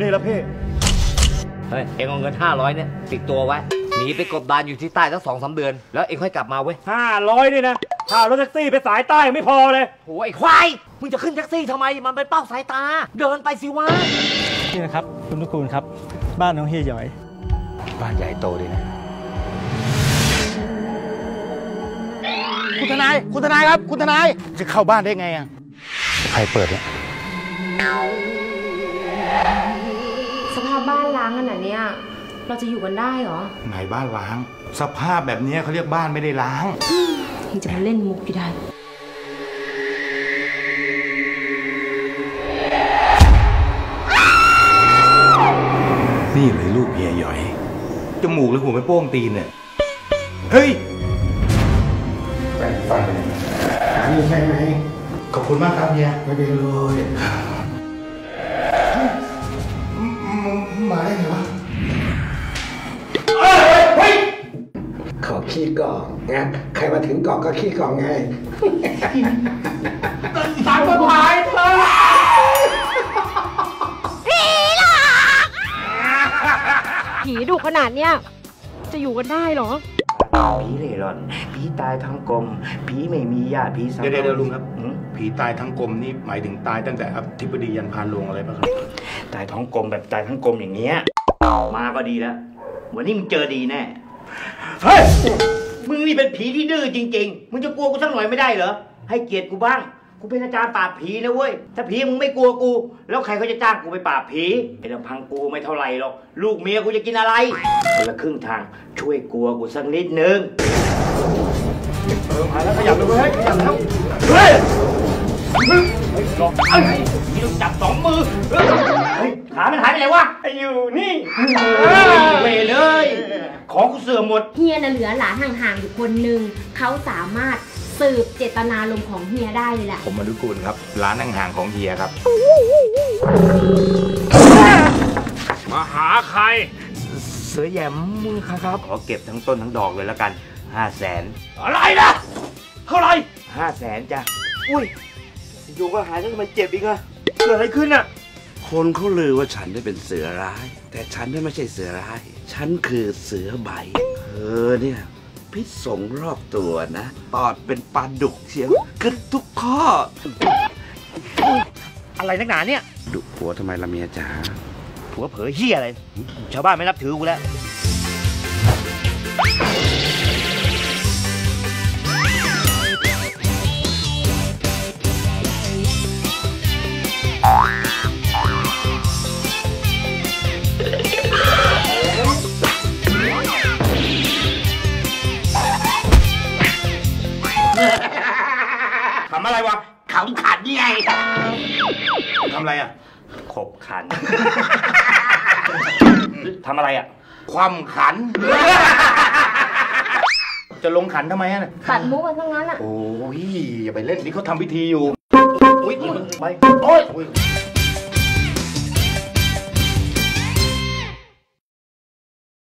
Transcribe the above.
นี่แล้วพี่ เฮ้ย เอ็งเอาเงิน 500 เนี่ย ติดตัวไว้ หนีไปกบดานอยู่ที่ใต้สักสองสามเดือน แล้วเอ็งค่อยกลับมาเว้ยห้าร้อยนี่นะค่ารถแท็กซี่ไปสายใต้ไม่พอเลยโอ้ยไอ้ควาย มึงจะขึ้นแท็กซี่ทำไม มันเป็นเป้าสายตา เดินไปสิวะ นี่นะครับ คุณนุกูลครับ บ้านน้องเฮียหยอย บ้านใหญ่โตเลยนะ คุณทนาย คุณทนายครับ คุณทนาย จะเข้าบ้านได้ไงอะ ใครเปิดเนี่ย สภาพบ้านล้างขนาดเนี้ยเราจะอยู่กันได้เหรอ ไหนบ้านล้าง สภาพแบบนี้เขาเรียกบ้านไม่ได้ล้างยังจะมาเล่นมุกอยู่ได้ นี่เลยลูกเฮียหยอย จมูกหรือหัวไม่โป้งตีนเนี่ย เฮ้ยแปลงฟันนี่ใช่ไหมขอบคุณมากครับเฮียไม่ได้เลย มาได้ไงวะขอขี้กองนะใครมาถึงเกาะก็ขี้กองไงผีดุขนาดเนี้ยจะอยู่กันได้เหรอ ผีเร่ร่อน ผีตายทั้งกลม ผีไม่มีญาติผีสังเดี๋ยวเดี๋ยวลุงครับหืมผีตายทั้งกลมนี่หมายถึงตายตั้งแต่อธิบดียันพานโลงอะไรป่ะครับตายท้องกลมแบบตายทั้งกลมอย่างเงี้ย มาก็ดีแล้ว วันนี้มึงเจอดีแน่ เฮ้ย มึงนี่เป็นผีที่ดื้อจริง ๆ มึงจะกลัวกูสักหน่อยไม่ได้เหรอ ให้เกียรติกูบ้าง กูเป็นอาจารย์ปราบผีนะเว้ย ถ้าผีมึงไม่กลัวกู แล้วใครเขาจะจ้างกูไปปราบผีไอ้ลำพังกูไม่เท่าไหร่หรอก ลูกเมียกูจะกินอะไรคนละครึ่งทาง ช่วยกลัวกูสักนิดนึงแล้วขยับเลยเว้ยขยับแล้วเฮ้ยเฮ้ยลองเอ้ยนี่ต้องจับสองมือเฮ้ยขามันหายไปไหนวะอยู่นี่เวยเลย ของกูเสื่อมหมด เฮียน่ะเหลือหลานห่างๆอยู่คนหนึ่ง เขาสามารถ สืบเจตนารมณ์ของเฮียได้เลยแหละผมมาดุกูลครับ ร้านห่างๆของเฮียครับ มาหาใคร เสือแหยมมึงครับ ขอเก็บทั้งต้นทั้งดอกเลยแล้วกันห้าแสนอะไรนะ เท่าไหรห้าแสนจ้ะ อุ้ยอยู่ก็หายแล้วทำไมเจ็บอีกอะเกิดอะไรขึ้นอะคนเขาลือว่าฉันได้เป็นเสือร้าย แต่ฉันได้ไม่ใช่เสือร้าย ฉันคือเสือใบเธอเนี่ย พิษสงรอบตัวนะตอดเป็นปลาดุกเชียวกึดทุกข้อ อะไรนักหนาเนี่ยดุผัวทำไมละเมียจ๋าผัวเผยเฮียอะไร ชาวบ้านไม่นับถือกูแล้ว วะขำขันไงทำอะไรอะ ขบขัน ทำอะไรอะความขัน จะลงขันทำไมอะตัดมุกกันทั้งนั้นอะ โอ้ยอย่าไปเล่นนี่เขาทำพิธีอยู่ อุ้ยไปโอ้ย